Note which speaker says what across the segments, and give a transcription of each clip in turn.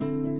Speaker 1: you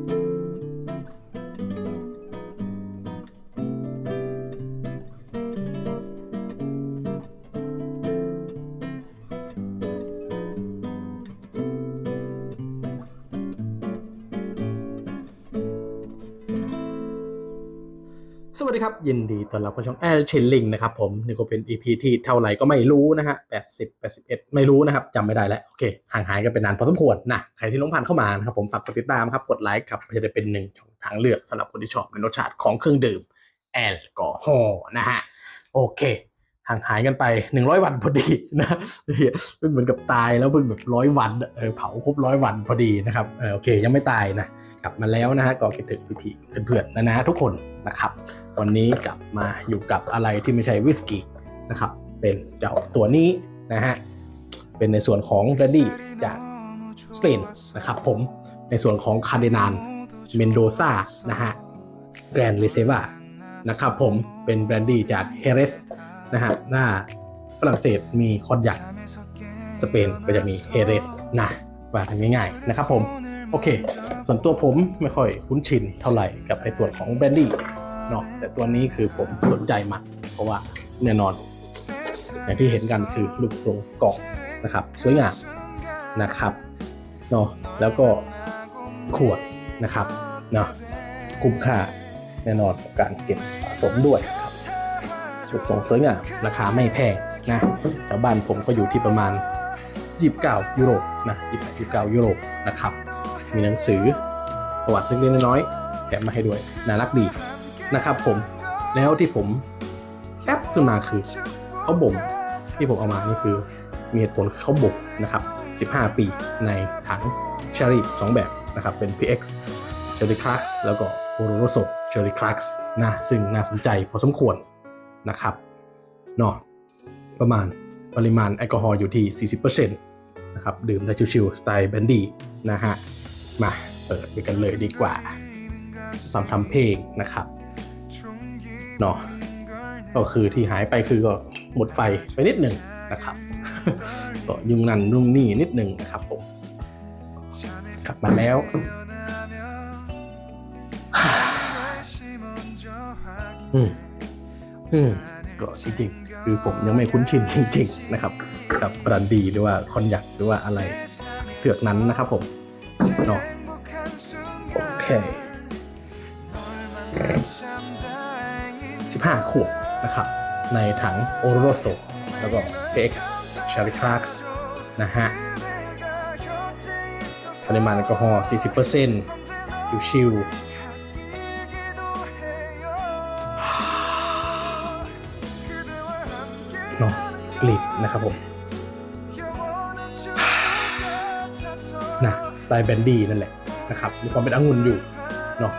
Speaker 1: สวัสดีครับ ยินดีต้อนรับเข้าช่องแอลเชลลิงนะครับผมนี่ก็เป็น EP ที่เท่าไหร่ก็ไม่รู้นะฮะ80 81ไม่รู้นะครับจำไม่ได้แล้ว โอเค ห่างหายกันเป็นนานพอสมควรนะใครที่ลงผ่านเข้ามานะครับผมฝากกดติดตามครับ กดไลค์ครับเพื่อจะเป็นหนึ่งช่องทางเลือกสำหรับคนที่ชอบในรสชาติของเครื่องดื่ม แอลกอฮอล์นะฮะโอเค ห่างหายกันไป 100 วันพอดีนะเป็นเหมือนกับตายแล้วเป็นแบบร้อยวันเออเผาครบร้อยวันพอดีนะครับเออโอเคยังไม่ตายนะกลับมาแล้วนะฮะก็คิดถึงพี่ๆเพื่อนๆนะนะทุกคนนะครับวันนี้กลับมาอยู่กับอะไรที่ไม่ใช่วิสกี้นะครับ เป็นเจ้าตัวนี้นะฮะเป็นในส่วนของแบรนดี้จากสเปนนะครับผมในส่วนของคาร์เดนานเมนโดซานะฮะแกรนเ r เซวานะครับผมเป็นแบรนดี้จากเฮเรส นะฮะหน้าฝรั่งเศสมีคอนยักสเปนก็จะมีเฮเรสนะว่าทำง่ายๆนะครับผม โอเค ส่วนตัวผมไม่ค่อยคุ้นชินเท่าไหร่กับในส่วนของแบรนดี้เนาะแต่ตัวนี้คือผมสนใจมันเพราะว่าแน่นอน อย่างที่เห็นกันคือรูปทรงกล่องนะครับ สวยงามนะครับเนาะแล้วก็ขวดนะครับเนาะคุ้มค่าแน่นอนกับการเก็บสะสมด้วย ครับรูปทรงสวยงามราคาไม่แพงนะแถวบ้านผมก็อยู่ที่ประมาณ 29ยุโรนะ29ยุโรนะครับ มีหนังสือประวัติเล็กๆน้อยๆแถมมาให้ด้วยน่ารักดีนะครับผมแล้วที่ผมแป๊บขึ้นมาคือเขาบ่มที่ผมเอามานี่คือมีเหตุผลคือเขาบ่มนะครับ 15 ปีในถังเชอรี่สองแบบนะครับเป็น PX Cherry Crux แล้วก็ Oloroso Cherry Crux นะซึ่งน่าสนใจพอสมควร นะครับเนาะประมาณปริมาณแอลกอฮอล์อยู่ที่ 40%นะครับดื่มได้ชิวๆสไตล์แบนดี้นะฮะ มาเปิดไปกันเลยดีกว่าตามทำเพลงนะครับเนาะก็คือที่หายไปคือก็หมดไฟไปนิดหนึ่งนะครับก็ยุ่งนั่นยุ่งนี่นิดหนึ่งนะครับผมกลับมาแล้วอืมอืม ก็จริงๆ คือผมยังไม่คุ้นชินจริง ๆ นะครับ กับบรันดีหรือว่าคอนยักหรือว่าอะไรเผือกนั้นนะครับผมเนาะโอเค15ขวดนะครับ ในถังโอโรโซแล้วก็เอ็กชาริคลาร์กนะฮะปริมาณแอลกอฮอล์40%ชิวๆ เนาะกลิ่นนะครับผมนะสไตล์แบนดี้นั่นแหละนะครับมีความเป็นองุ่นอยู่เนาะ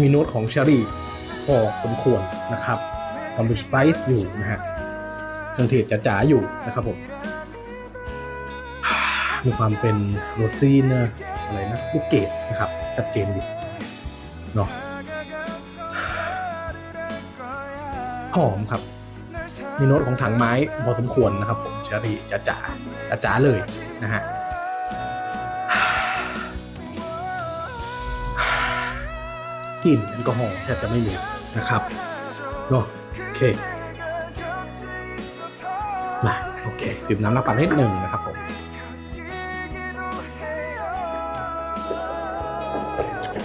Speaker 1: มีโน้ตของเชอรี่พอสมควรนะครับความเป็นสไปซ์อยู่นะฮะเครื่องเทศจ๋าๆอยู่นะครับผมมีความเป็นโรซีนนะอะไรนะลูกเกดนะครับชัดเจนอยู่เนาะหอมครับ มีโน้ตของถังไม้พอสมควรนะครับผมเชอรี่จ๋าจ๋าจ๋าเลยนะฮะกลิ่นแอลกอฮอล์แทบจะไม่มีนะครับเนาะโอเคมาโอเคดื่มน้ำรับฟังนิดหนึ่งนะครับผม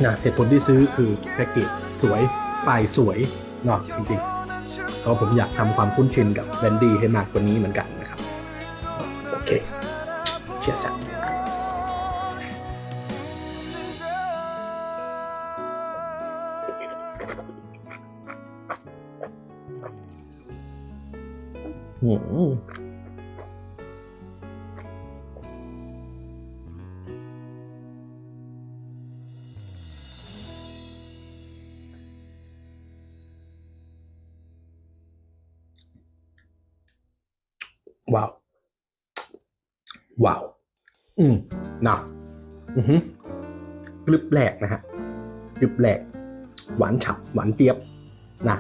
Speaker 1: นะเหตุผลที่ซื้อคือแพ็กเกจสวยป้ายสวยเนาะจริงๆ เพราะผมอยากทำความคุ้นชินกับแบนดี้ให้มากกว่านี้เหมือนกันนะครับ โอเคเชียร์สัก ว้าวว้าวอืมนะอือหือกลึบแหลกนะฮะกลึบแหลกหวานฉ่ำหวานเจี๊ยบนะ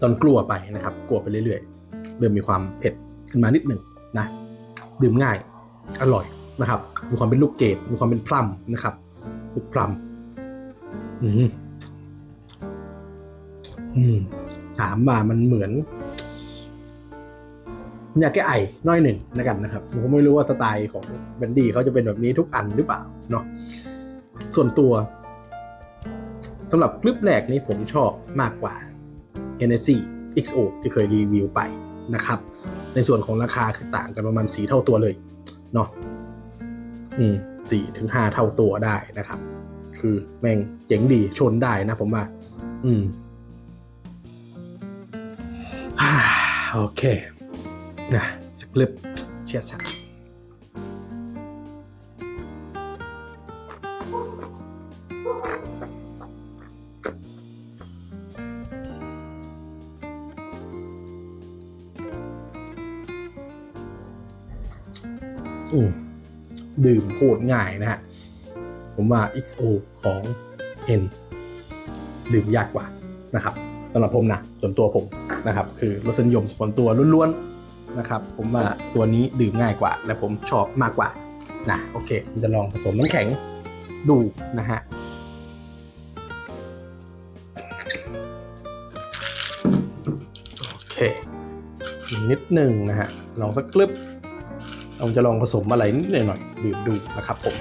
Speaker 1: ตอนกลัวไปนะครับ กลัวไปเรื่อยๆ เริ่มมีความเผ็ดขึ้นมานิดหนึ่งนะดื่มง่ายอร่อยนะครับ มีความเป็นลูกเกดมีความเป็นพลัมนะครับลูกพลัมอืมอืมถามมามันเหมือน ยากแก้ไอน้อยหนึ่งนะกันนะครับผมก็ไม่รู้ว่าสไตล์ของแบนดี้เขาจะเป็นแบบนี้ทุกอันหรือเปล่าเนาะส่วนตัวสำหรับคลิปแรกนี้ผมชอบมากกว่า Hennessy XO ที่เคยรีวิวไปนะครับ ในส่วนของราคาคือต่างกันประมาณสีเท่าตัวเลยเนาะอืมสี่ถึงห้าเท่าตัวได้นะครับ คือแม่งเจ๋งดีชนได้นะผมว่า อืมอ่าโอเค นะสคริปเชียร์สักอืมดื่มโคตรง่ายนะฮะ ผมว่า XO ของ N ดื่มยากกว่านะครับสำหรับผมนะส่วนตัวผมนะครับ คือรสนิยมส่วนตัวล้วนๆ นะครับ ผมว่าตัวนี้ดื่มง่ายกว่า และผมชอบมากกว่านะโอเคผมจะลองผสมน้ำแข็งดูนะฮะโอเคนิดหนึ่งนะฮะลองสักกลึบเราจะลองผสมอะไรนิดหน่อยดื่มดูนะครับผม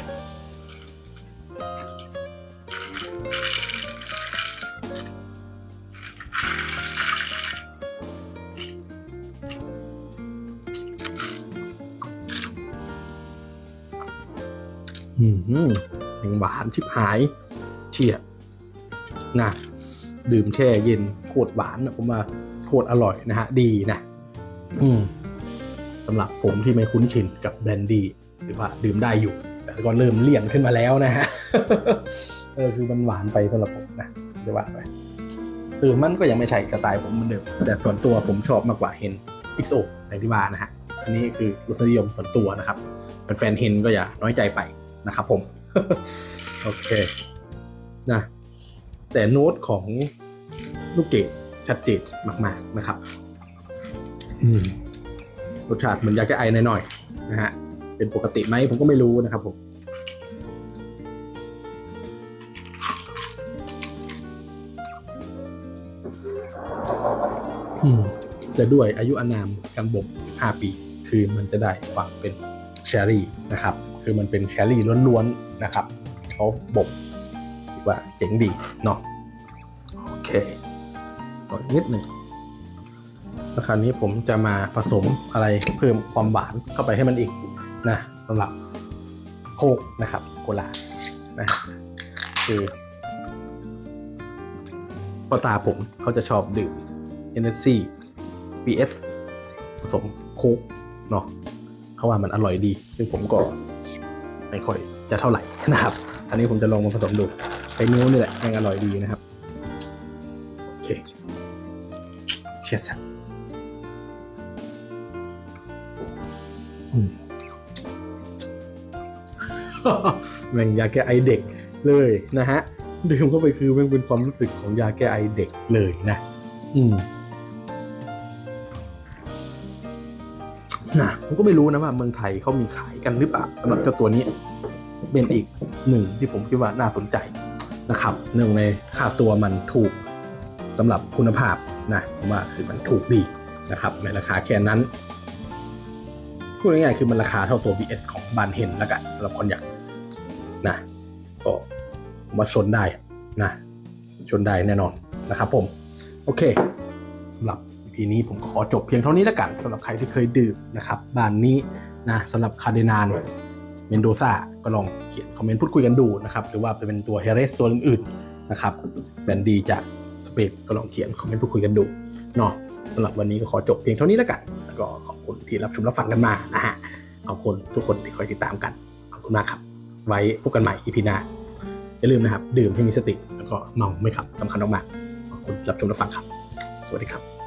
Speaker 1: านชิบหายเฉียบนะดื่มแช่เย็นโคตรหวานนะผมว่าโคตรอร่อยนะฮะ ดีนะ อืมสำหรับผมที่ไม่คุ้นชินกับแบรนดี้หรือว่าดื่มได้อยู่ แต่ก็เริ่มเลี่ยนขึ้นมาแล้วนะฮะเออคือมันหวานไปสำหรับผมนะเดี๋ยวว่าไปคือมันก็ยังไม่ใช่สไตล์ผมเหมือนเดิมแต่ส่วนตัวผมชอบมากกว่าเฮน XO อย่างที่ว่านะฮะอันนี้คือรสนิยมส่วนตัวนะครับเป็นแฟนเฮนก็อย่าน้อยใจไปนะครับผม โอเคนะแต่โน้ตของลูกเกดชัดเจนมาก ๆ นะครับอืมรสชาติเหมือนยาแก้ไอหน่อยๆนะฮะ เป็นปกติไหมผมก็ไม่รู้นะครับผมอืมแต่ด้วยอายุอานามการบ่ม5ปี คือมันจะได้ความเป็นเชอรี่นะครับ คือมันเป็นเชอรี่ล้วนๆนะครับ เขาบ่มว่าเจ๋งดีเนาะโอเคต่ออีกนิดหนึ่งแล้วคราวนี้ผมจะมาผสมอะไรเพิ่มความหวานเข้าไปให้มันอีกนะสำหรับโคกนะครับโคลานะคือพ่อตาผมเขาจะชอบดื่ม Energy BS ผสมโคกเนาะเขาว่ามันอร่อยดี ซึ่งผมก็ไม่ค่อยจะเท่าไหร่นะครับ อันนี้ผมจะลองมาผสมดูใช้นิ้วนี่แหละแม่งอร่อยดีนะครับ โอเคเชียร์สัอืมแม่งยาแก้ไอเด็กเลยนะฮะดื่มเข้าไปคือแม่งเป็นความรู้สึกของยาแก้ไอเด็กเลยนะ อืมนะผมก็ไม่รู้นะว่าเมืองไทยเขามีขายกันหรือเปล่าสำหรับเจ้าตัวนี้ เป็นอีกหนึ่งที่ผมคิดว่าน่าสนใจนะครับหนึ่งในค่าตัวมันถูกสำหรับคุณภาพนะผมว่าคือมันถูกดีนะครับในราคาแค่นั้นพูดง่ายๆคือมันราคาเท่าตัว VS ของบานเฮนแล้วกันสำหรับคนอยากนะก็มาชนได้นะชนได้แน่นอนนะครับผม โอเคสำหรับ EP นี้ผมขอจบเพียงเท่านี้แล้วกันสำหรับใครที่เคยดื่มนะครับบานนี้นะสำหรับคาเดนาน เมนโดซาก็ลองเขียนคอมเมนต์พูดคุยกันดูนะครับหรือว่าเป็นตัวเฮเรสตัวอื่นๆนะครับแบนดีจากสเปนก็ลองเขียนคอมเมนต์พูดคุยกันดูเนาะสำหรับวันนี้ก็ขอจบเพียงเท่านี้แล้วกัน แล้วก็ขอบคุณที่รับชมรับฟังกันมานะฮะขอบคุณทุกคนที่คอยติดตามกันขอบคุณมากครับ ไว้พบกันใหม่ EP หน้าอย่าลืมนะครับ ดื่มให้มีสติแล้วก็เมาไม่ขับสำคัญมากๆขอบคุณรับชมรับฟังครับ สวัสดีครับ